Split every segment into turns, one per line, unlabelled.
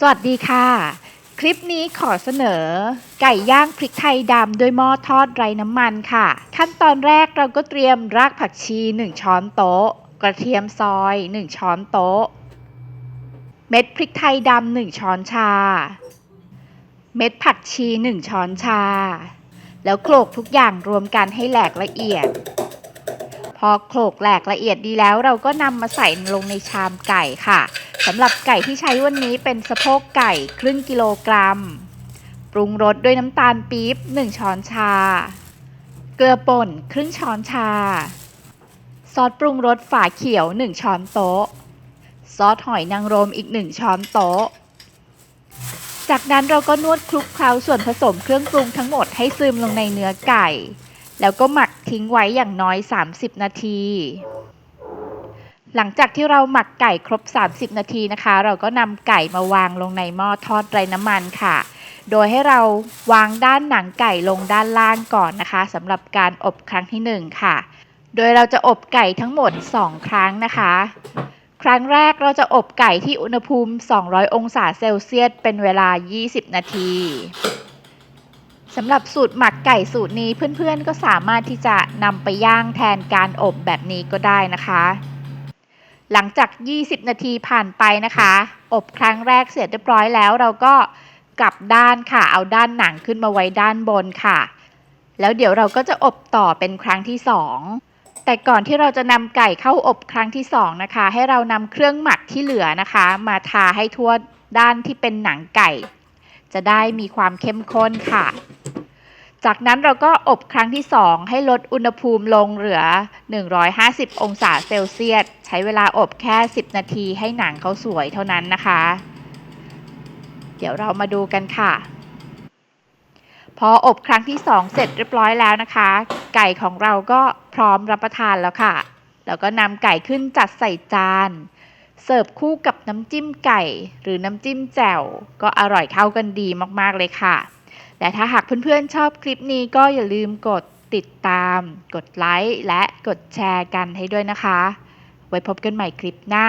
สวัสดีค่ะ คลิปนี้ขอเสนอ ไก่ย่างพริกไทยดำด้วยหม้อทอดไร้น้ำมันค่ะ ขั้นตอนแรกเราก็เตรียมรากผักชี 1 ช้อนโต๊ะ กระเทียมซอย 1 ช้อนโต๊ะ เม็ดพริกไทยดำ1ช้อนชา เม็ดผักชี 1 ช้อนชา แล้วโขลกทุกอย่างรวมกันให้แหลกละเอียด พอโขลกแหลกละเอียดดีแล้ว เราก็นำมาใส่ลงในชามไก่ค่ะ สำหรับไก่ที่ใช้วันนี้เป็นสะโพกไก่ครึ่งกิโลกรัม ปรุงรสด้วยน้ำตาลปี๊บ 1 ช้อนชา เกลือป่นครึ่งช้อนชา ซอสปรุงรสฝาเขียว 1 ช้อนโต๊ะ ซอสหอยนางรมอีก 1 ช้อนโต๊ะ จากนั้นเราก็นวดคลุกเคล้าส่วนผสมเครื่องปรุงทั้งหมดให้ซึมลงในเนื้อไก่ แล้วก็หมักทิ้งไว้อย่างน้อย 30 นาที หลังจากที่เราหมักไก่ครบ 30 นาทีนะคะ เราก็นำไก่มาวางลงในหม้อทอดไร้น้ำมันค่ะ โดยให้เราวางด้านหนังไก่ลงด้านล่างก่อนนะคะสำหรับการอบครั้งที่ 1 ค่ะ โดยเราจะอบไก่ทั้งหมด 2 ครั้งนะคะ ครั้งแรกเราจะอบไก่ที่อุณหภูมิ 200 องศาเซลเซียส เป็นเวลา 20 นาทีสำหรับสูตรหมักไก่สูตรนี้เพื่อนๆก็สามารถที่จะนำไปย่างแทนการอบแบบนี้ก็ได้นะคะ หลังจาก 20 นาทีผ่านไปนะคะ อบครั้งแรกเสร็จเรียบร้อยแล้วเราก็กลับด้านค่ะ เอาด้านหนังขึ้นมาไว้ด้านบนค่ะ แล้วเดี๋ยวเราก็จะอบต่อเป็นครั้งที่2แต่ก่อนที่เราจะนำไก่เข้าอบครั้งที่2นะคะ ให้เรานำเครื่องหมักที่เหลือนะคะ มาทาให้ทั่วด้านที่เป็นหนังไก่ จะได้มีความเข้มข้นค่ะ จากนั้นเราก็อบครั้งที่ 2 ให้ลดอุณหภูมิลงเหลือ 150 องศาเซลเซียส ใช้เวลาอบแค่ 10 นาทีให้หนังเขาสวยเท่านั้นนะคะ เดี๋ยวเรามาดูกันค่ะ พออบครั้งที่ 2 เสร็จเรียบร้อยแล้วนะคะ ไก่ของเราก็พร้อมรับประทานแล้วค่ะ แล้วก็นำไก่ขึ้นจัดใส่จาน เสิร์ฟคู่กับน้ำจิ้มไก่ หรือน้ำจิ้มแจ่วก็อร่อยเข้ากันดีมากๆเลยค่ะ และถ้าหากเพื่อนๆชอบคลิปนี้ก็อย่าลืมกดติดตาม กดไลค์และกดแชร์กันให้ด้วยนะคะ ไว้พบกันใหม่คลิปหน้า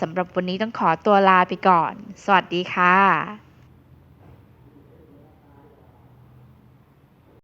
สำหรับวันนี้ต้องขอตัวลาไปก่อน สวัสดีค่ะ